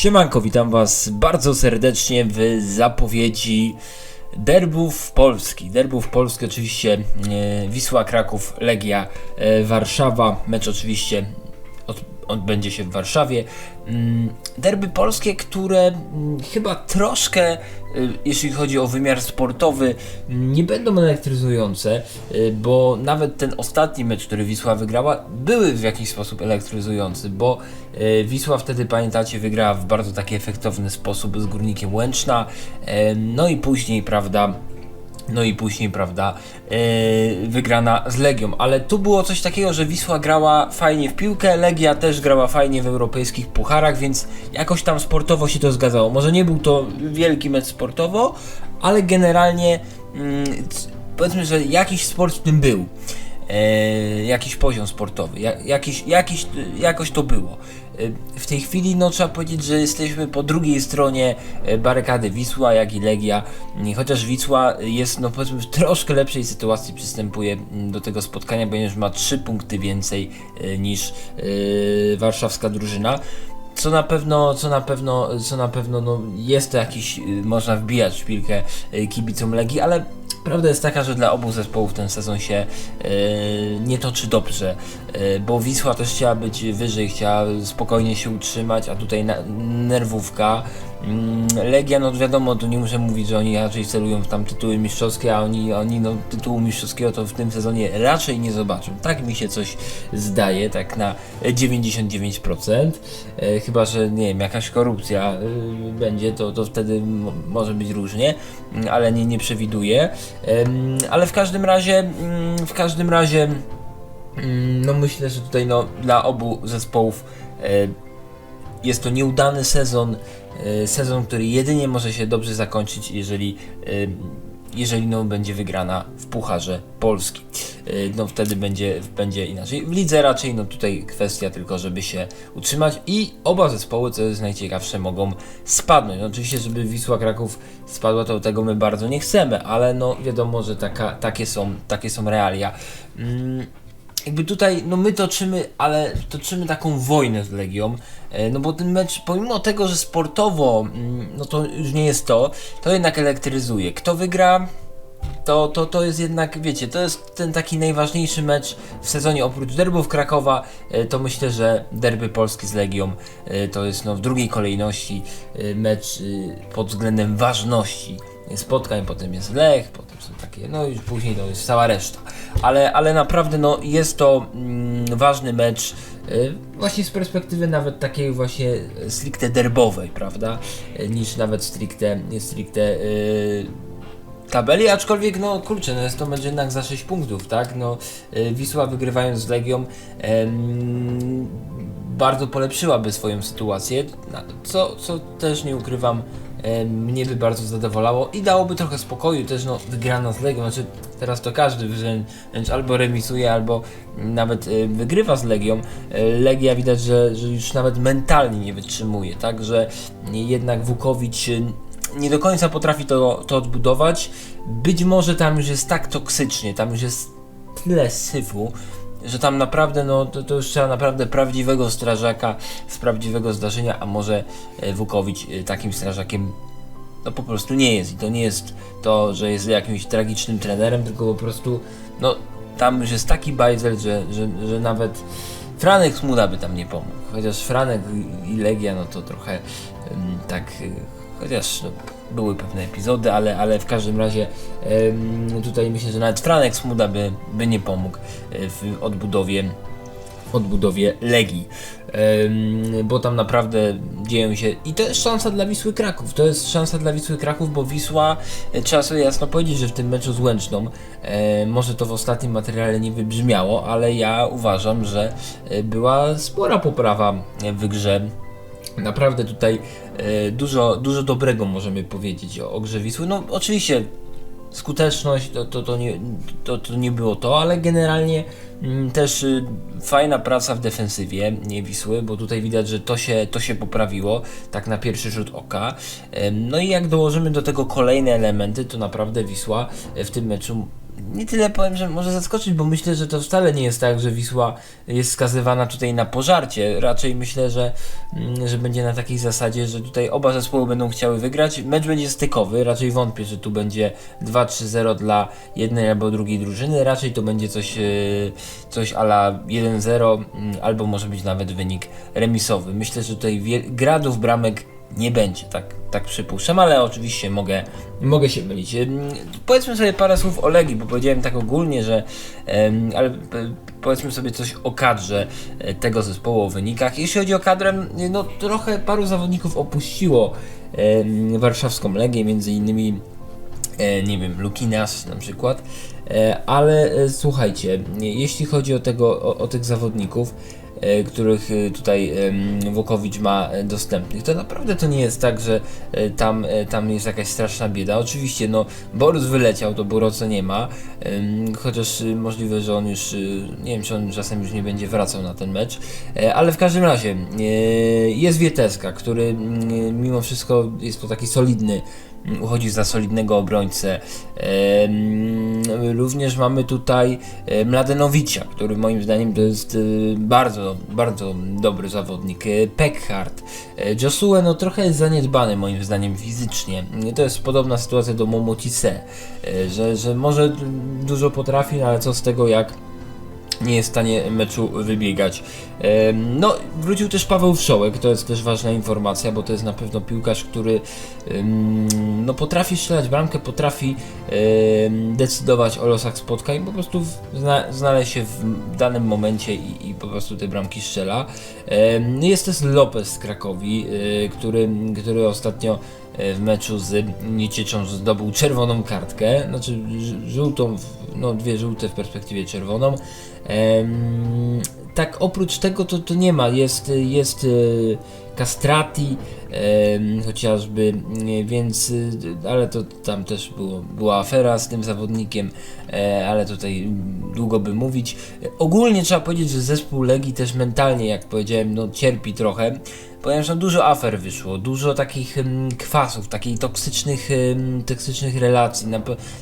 Siemanko, witam Was bardzo serdecznie w zapowiedzi derbów Polski. Derbów Polski oczywiście e, Wisła Kraków, Legia e, Warszawa. Mecz oczywiście odbędzie się w Warszawie. Mm, Derby polskie, które mm, chyba troszkę, y, jeśli chodzi o wymiar sportowy, nie będą elektryzujące, y, bo nawet ten ostatni mecz, który Wisła wygrała, były w jakiś sposób elektryzujący, bo y, Wisła wtedy, pamiętacie, wygrała w bardzo taki efektowny sposób z Górnikiem Łęczna, no i później, prawda, no i później, prawda, yy, wygrana z Legią. Ale tu było coś takiego, że Wisła grała fajnie w piłkę, Legia też grała fajnie w europejskich pucharach, więc jakoś tam sportowo się to zgadzało. Może nie był to wielki mecz sportowo, ale generalnie yy, powiedzmy, że jakiś sport w tym był. E, jakiś poziom sportowy, ja, jakiś, jakiś, jakoś to było. E, w tej chwili no, trzeba powiedzieć, że jesteśmy po drugiej stronie e, barykady Wisła, jak i Legia, I chociaż Wisła jest no, powiedzmy w troszkę lepszej sytuacji przystępuje mm, do tego spotkania, ponieważ ma 3 punkty więcej niż e, warszawska drużyna co na pewno, co na pewno, co na pewno no, jest to jakiś, y, można wbijać szpilkę kibicom Legii, ale Prawda jest taka, że dla obu zespołów ten sezon się e, nie toczy dobrze, e, bo Wisła też chciała być wyżej, chciała spokojnie się utrzymać, a tutaj na, nerwówka. Mm, Legia, no wiadomo, tu nie muszę mówić, że oni raczej celują w tam tytuły mistrzowskie, a oni, oni no, tytułu mistrzowskiego to w tym sezonie raczej nie zobaczą. Tak mi się coś zdaje, tak na 99%. E, chyba, że nie wiem, jakaś korupcja y, będzie, to, to wtedy może być różnie, ale nie, nie przewiduję. Ale w każdym razie, mm, w każdym razie, mm, no myślę, że tutaj no, dla obu zespołów e, jest to nieudany sezon, e, sezon, który jedynie może się dobrze zakończyć, jeżeli jeżeli no, będzie wygrana w Pucharze Polski. Y, no wtedy będzie, będzie inaczej. W lidze raczej no tutaj kwestia tylko, żeby się utrzymać i oba zespoły, co jest najciekawsze, mogą spadnąć. No, oczywiście, żeby Wisła Kraków spadła, to tego my bardzo nie chcemy, ale no wiadomo, że taka, takie, są, takie są realia. Mm jakby tutaj, no my toczymy, ale toczymy taką wojnę z Legią, e, no bo ten mecz, pomimo tego, że sportowo, mm, no to już nie jest to, to jednak elektryzuje. Kto wygra, to, to, to jest jednak, wiecie, to jest ten taki najważniejszy mecz w sezonie, oprócz derbów Krakowa, e, to myślę, że derby Polski z Legią e, to jest no, w drugiej kolejności mecz pod względem ważności spotkań, potem jest Lech, potem są takie, no i później to jest cała reszta. Ale, ale naprawdę no, jest to mm, ważny mecz, y, właśnie z perspektywy nawet takiej właśnie stricte derbowej, prawda, y, niż nawet stricte, stricte y, tabeli, aczkolwiek no kurczę, no jest to mecz jednak za 6 punktów, tak, no y, Wisła wygrywając z Legią bardzo polepszyłaby swoją sytuację, co, co też nie ukrywam, mnie by bardzo zadowalało i dałoby trochę spokoju też no wygrana z Legią, znaczy teraz to każdy wręcz albo remisuje, albo nawet e, wygrywa z Legią. E, Legia widać, że, że już nawet mentalnie nie wytrzymuje, tak, że jednak Wukowicz e, nie do końca potrafi to, to odbudować. Być może tam już jest tak toksycznie, tam już jest tyle syfu, że tam naprawdę, no to, to już trzeba naprawdę prawdziwego strażaka z prawdziwego zdarzenia, a może e, Wukowicz e, takim strażakiem no po prostu nie jest. I to nie jest to, że jest jakimś tragicznym trenerem, tylko po prostu, no tam już jest taki bajzel, że, że, że nawet Franek Smuda by tam nie pomógł. Chociaż Franek i Legia, no to trochę tak, e, chociaż no, były pewne epizody, ale, ale w każdym razie tutaj myślę, że nawet Franek Smuda by, by nie pomógł e, w odbudowie odbudowie Legii, bo tam naprawdę dzieją się i to jest szansa dla Wisły Kraków, to jest szansa dla Wisły Kraków, bo Wisła, e, trzeba sobie jasno powiedzieć, że w tym meczu z Łęczną, e, może to w ostatnim materiale nie wybrzmiało, ale ja uważam, że była spora poprawa w grze. Naprawdę tutaj dużo, dużo dobrego możemy powiedzieć o, o grze Wisły. No oczywiście skuteczność to, to, to, nie, to, to nie było to, ale generalnie mm, też y, fajna praca w defensywie nie Wisły, bo tutaj widać, że to się, to się poprawiło, tak na pierwszy rzut oka. no i jak dołożymy do tego kolejne elementy, to naprawdę Wisła w tym meczu nie tyle powiem, że może zaskoczyć, bo myślę, że to wcale nie jest tak, że Wisła jest skazywana tutaj na pożarcie. Raczej myślę, że, mm, że będzie na takiej zasadzie, że tutaj oba zespoły będą chciały wygrać. Mecz będzie stykowy, raczej wątpię, że tu będzie 2-3-0 dla jednej albo drugiej drużyny. Raczej to będzie coś, e, coś ala 1-0, mm, albo może być nawet wynik remisowy. Myślę, że tutaj gradów bramek nie będzie, tak, tak przypuszczam, ale oczywiście mogę, mogę się mylić. Powiedzmy sobie parę słów o Legii, bo powiedziałem tak ogólnie, że ale powiedzmy sobie coś o kadrze e, tego zespołu, o wynikach. Jeśli chodzi o kadrę, no trochę paru zawodników opuściło warszawską Legię, między innymi e, nie wiem, Lukinas na przykład, e, ale słuchajcie, jeśli chodzi o, tego, o, o tych zawodników, których e, tutaj Włokowicz ma e, dostępnych. To naprawdę to nie jest tak, że tam, tam jest jakaś straszna bieda. Oczywiście, no, Borus wyleciał, to Boroco nie ma, chociaż możliwe, że on już, nie wiem, czy on czasem już nie będzie wracał na ten mecz, ale w każdym razie jest Wieteska, który mimo wszystko jest to taki solidny uchodzi za solidnego obrońcę. Również mamy tutaj Mladenowicza, który moim zdaniem to jest bardzo, bardzo dobry zawodnik. Peckhardt. Josue no trochę jest zaniedbany moim zdaniem fizycznie. To jest podobna sytuacja do Momotise, że, że może dużo potrafi, ale co z tego jak nie jest w stanie meczu wybiegać. No, wrócił też Paweł Wszołek, to jest też ważna informacja, bo to jest na pewno piłkarz, który no, potrafi strzelać bramkę, potrafi decydować o losach spotkań, po prostu znaleźć się w danym momencie i, i po prostu te bramki strzela. Jest też Lopez z Krakowi, y, który, który ostatnio e, w meczu z Niecieczą zdobył czerwoną kartkę, znaczy żółtą, no dwie żółte w perspektywie czerwoną. Tak oprócz tego to, to nie ma, jest, jest Castrati chociażby, więc, ale to tam też było, była afera z tym zawodnikiem, e, ale tutaj długo by mówić. Ogólnie trzeba powiedzieć, że zespół Legii też mentalnie, jak powiedziałem, no cierpi trochę, ponieważ no, dużo afer wyszło, dużo takich kwasów, takich toksycznych, toksycznych relacji.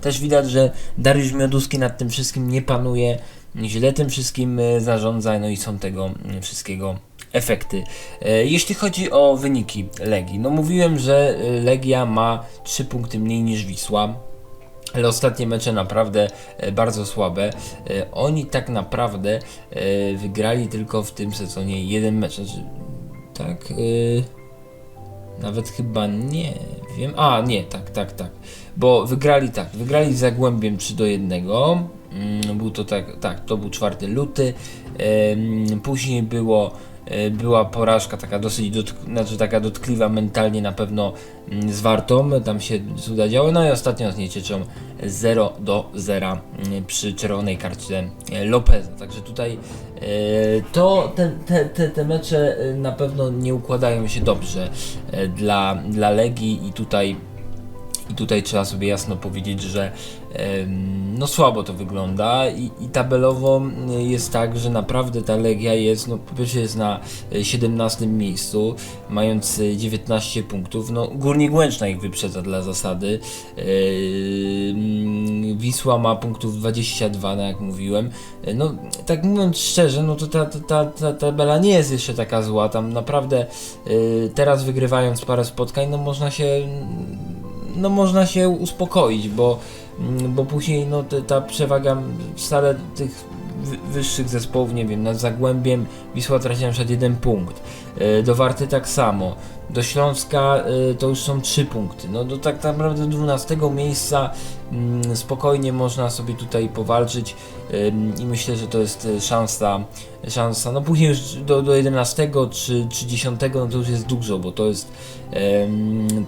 Też widać, że Dariusz Mioduski nad tym wszystkim nie panuje, źle tym wszystkim e, zarządza, no i są tego mm, wszystkiego efekty. E, jeśli chodzi o wyniki Legii, no mówiłem, że e, Legia ma 3 punkty mniej niż Wisła. Ale ostatnie mecze naprawdę bardzo słabe. Oni tak naprawdę wygrali tylko w tym sezonie jeden mecz. Znaczy, tak? Nawet chyba nie wiem. A, nie, tak, tak, tak. Bo wygrali tak. Wygrali z Zagłębiem 3 do 1. Mm, był to tak, tak, to był 4 luty. Później było była porażka taka dosyć dotk znaczy taka dotkliwa mentalnie na pewno mm, z Wartą, tam się cuda działo, no i ostatnio z Niecieczą 0 do 0 mm, przy czerwonej karcie Lopeza, także tutaj e, to te, te, te, te mecze na pewno nie układają się dobrze dla, dla Legii. I tutaj i tutaj trzeba sobie jasno powiedzieć, że no słabo to wygląda i, i tabelowo jest tak, że naprawdę ta Legia jest, no po pierwsze jest na 17 e, miejscu, mając 19 e, punktów, no Górnik Łęczna ich wyprzedza dla zasady, Wisła ma punktów 22, no jak mówiłem, e, no tak mówiąc szczerze, no to ta, ta, ta, ta tabela nie jest jeszcze taka zła, tam naprawdę teraz wygrywając parę spotkań, no można się no można się uspokoić, bo, mm, bo później no, ta przewaga wcale tych wyższych zespołów, nie wiem, nad Zagłębiem Wisła traci na przykład jeden punkt, e, do Warty tak samo, do Śląska e, to już są trzy punkty, no do tak naprawdę 12 miejsca spokojnie można sobie tutaj powalczyć i myślę, że to jest e, szansa, szansa, no później już do, do 11 czy, czy 10 no to już jest dużo, bo to jest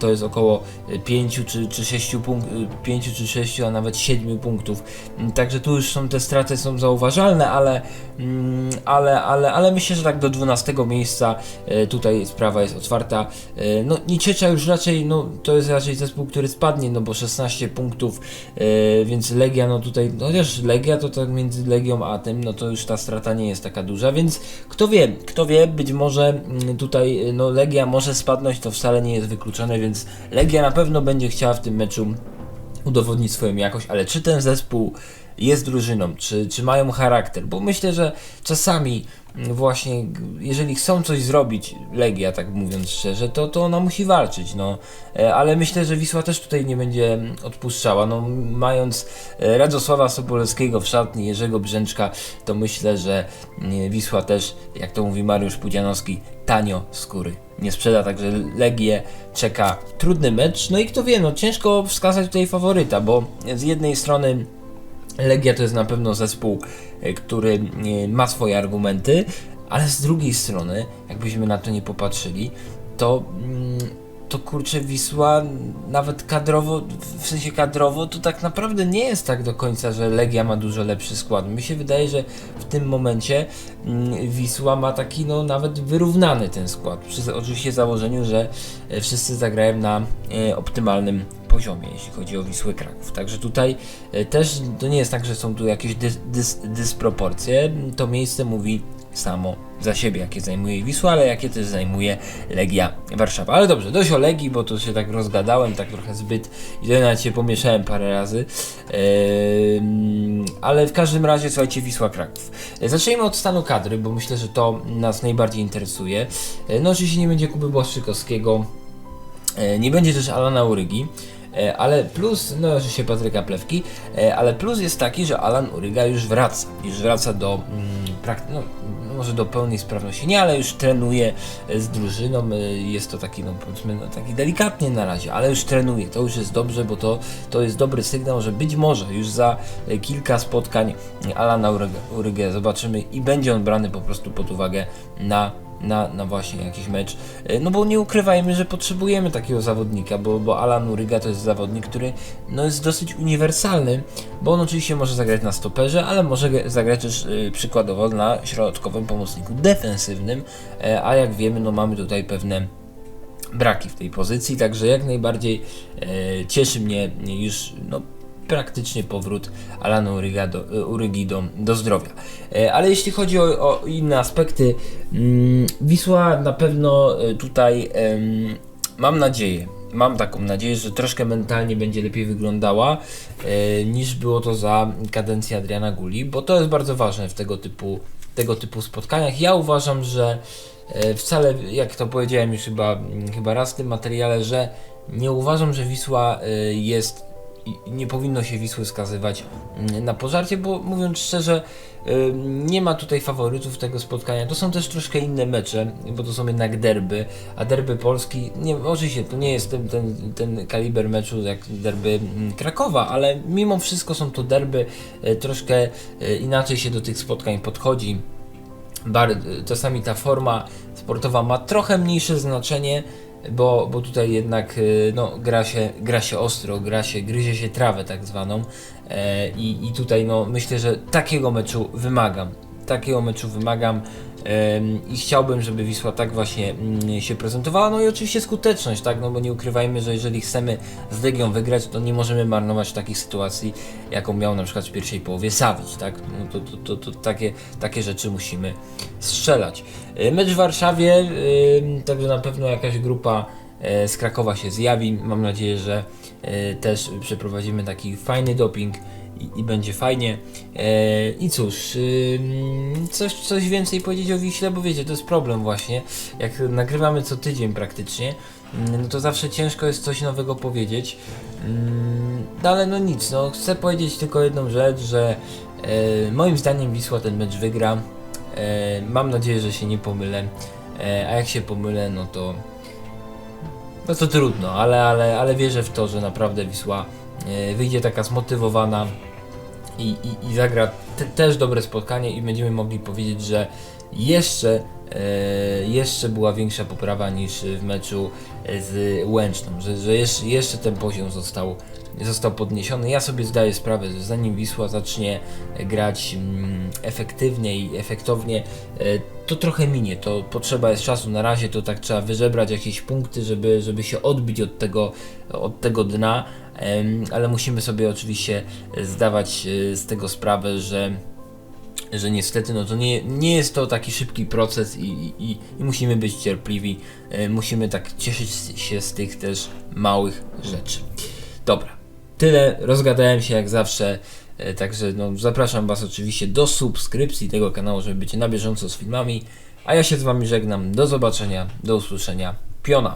to jest około 5 czy, czy 6 punktów, 5 czy 6, a nawet 7 punktów. Także tu już są te straty są zauważalne, ale, mm, ale, ale, ale myślę, że tak do 12 miejsca e, tutaj sprawa jest otwarta. E, no Nieciecza już raczej, no to jest raczej zespół, który spadnie, no bo 16 punktów, więc Legia, no tutaj, no chociaż Legia to tak między Legią a tym, no to już ta strata nie jest taka duża, więc kto wie, kto wie, być może mm, tutaj, no Legia może spadnąć, to wcale nie jest wykluczone, więc Legia na pewno będzie chciała w tym meczu udowodnić swoją jakość, ale czy ten zespół jest drużyną, czy, czy mają charakter, bo myślę, że czasami właśnie, jeżeli chcą coś zrobić, Legia, tak mówiąc szczerze, to, to ona musi walczyć, no. E, ale myślę, że Wisła też tutaj nie będzie odpuszczała, no. Mając e, Radzosława Sobolewskiego w szatni, Jerzego Brzęczka, to myślę, że Wisła też, jak to mówi Mariusz Pudzianowski, tanio skóry nie sprzeda, także Legię czeka trudny mecz, no i kto wie, no ciężko wskazać tutaj faworyta, bo z jednej strony Legia to jest na pewno zespół, e, który e, ma swoje argumenty, ale z drugiej strony, jakbyśmy na to nie popatrzyli, to, mm, to kurczę Wisła nawet kadrowo, w sensie kadrowo, to tak naprawdę nie jest tak do końca, że Legia ma dużo lepszy skład. Mi się wydaje, że w tym momencie mm, Wisła ma taki no nawet wyrównany ten skład. Przy oczywiście założeniu, że e, wszyscy zagrają na optymalnym poziomie, jeśli chodzi o Wisłę Kraków. Także tutaj e, też to nie jest tak, że są tu jakieś dys, dys, dysproporcje. To miejsce mówi samo za siebie, jakie zajmuje Wisła, ale jakie też zajmuje Legia Warszawa. Ale dobrze, dość o Legii, bo to się tak rozgadałem, tak trochę zbyt i nawet się pomieszałem parę razy. Eee, ale w każdym razie, słuchajcie, Wisła Kraków. E, zacznijmy od stanu kadry, bo myślę, że to nas najbardziej interesuje. E, no oczywiście nie będzie Kuby Błaszczykowskiego, e, nie będzie też Alana Urygi. E, ale plus, no oczywiście Patryka Plewki, e, ale plus jest taki, że Alan Uryga już wraca, już wraca do mm, no, może do pełnej sprawności, nie, ale już trenuje e, z drużyną, jest to taki, no powiedzmy, no, taki delikatnie na razie, ale już trenuje, to już jest dobrze, bo to, to jest dobry sygnał, że być może już za kilka spotkań Alana Urygę zobaczymy i będzie on brany po prostu pod uwagę na na, na właśnie jakiś mecz. E, no bo nie ukrywajmy, że potrzebujemy takiego zawodnika, bo, bo Alan Uryga to jest zawodnik, który no, jest dosyć uniwersalny, bo on oczywiście może zagrać na stoperze, ale może zagrać też yy, przykładowo na środkowym pomocniku defensywnym, yy, a jak wiemy, no mamy tutaj pewne braki w tej pozycji, także jak najbardziej yy, cieszy mnie już no, praktycznie powrót Alana Urygi do, do, zdrowia. E, ale jeśli chodzi o, o inne aspekty, mm, Wisła na pewno e, tutaj mam nadzieję, mam taką nadzieję, że troszkę mentalnie będzie lepiej wyglądała e, niż było to za kadencji Adriana Guli, bo to jest bardzo ważne w tego typu, tego typu spotkaniach. Ja uważam, że wcale, jak to powiedziałem już chyba, chyba raz w tym materiale, że nie uważam, że Wisła jest nie powinno się Wisły skazywać mm, na pożarcie, bo mówiąc szczerze, nie ma tutaj faworytów tego spotkania. To są też troszkę inne mecze, bo to są jednak derby, a derby Polski, nie, oczywiście to nie jest ten, ten, ten kaliber meczu jak derby mm, Krakowa, ale mimo wszystko są to derby, e, troszkę e, inaczej się do tych spotkań podchodzi. Bar, czasami ta forma sportowa ma trochę mniejsze znaczenie, bo, bo tutaj jednak y, no, gra, się, gra się ostro, gra się, gryzie się trawę tak zwaną e, i, i tutaj no, myślę, że takiego meczu wymagam. Takiego meczu wymagam i chciałbym, żeby Wisła tak właśnie mm, się prezentowała. No i oczywiście skuteczność, tak? No bo nie ukrywajmy, że jeżeli chcemy z Legią wygrać, to nie możemy marnować takich sytuacji, jaką miał na przykład w pierwszej połowie Sawić, tak? No to, to, to, to takie, takie rzeczy musimy strzelać. E, mecz w Warszawie, także na pewno jakaś grupa e, z Krakowa się zjawi. Mam nadzieję, że e, też przeprowadzimy taki fajny doping i, będzie fajnie. E, I cóż, y, coś, coś więcej powiedzieć o Wiśle, bo wiecie, to jest problem właśnie. Jak nagrywamy co tydzień praktycznie, no to zawsze ciężko jest coś nowego powiedzieć. No ale no nic, no chcę powiedzieć tylko jedną rzecz, że e, moim zdaniem Wisła ten mecz wygra. E, mam nadzieję, że się nie pomylę. E, a jak się pomylę, no to no to trudno, ale, ale, ale wierzę w to, że naprawdę Wisła wyjdzie taka zmotywowana, i, i, i zagra te, też dobre spotkanie i będziemy mogli powiedzieć, że jeszcze, e, jeszcze była większa poprawa niż w meczu z Łęczną, że, że jeszcze, jeszcze ten poziom został, został podniesiony. Ja sobie zdaję sprawę, że zanim Wisła zacznie grać mm, efektywnie i efektownie, e, to trochę minie, to potrzeba jest czasu. Na razie to tak trzeba wyżebrać jakieś punkty, żeby, żeby się odbić od tego, od tego dna, ale musimy sobie oczywiście zdawać e, z tego sprawę, że że niestety no to nie, nie jest to taki szybki proces i, i, i musimy być cierpliwi, e, musimy tak cieszyć się z tych też małych rzeczy. Dobra, tyle, rozgadałem się jak zawsze. E, Także no, zapraszam Was oczywiście do subskrypcji tego kanału, żeby być na bieżąco z filmami. A ja się z Wami żegnam. Do zobaczenia, do usłyszenia. Piona.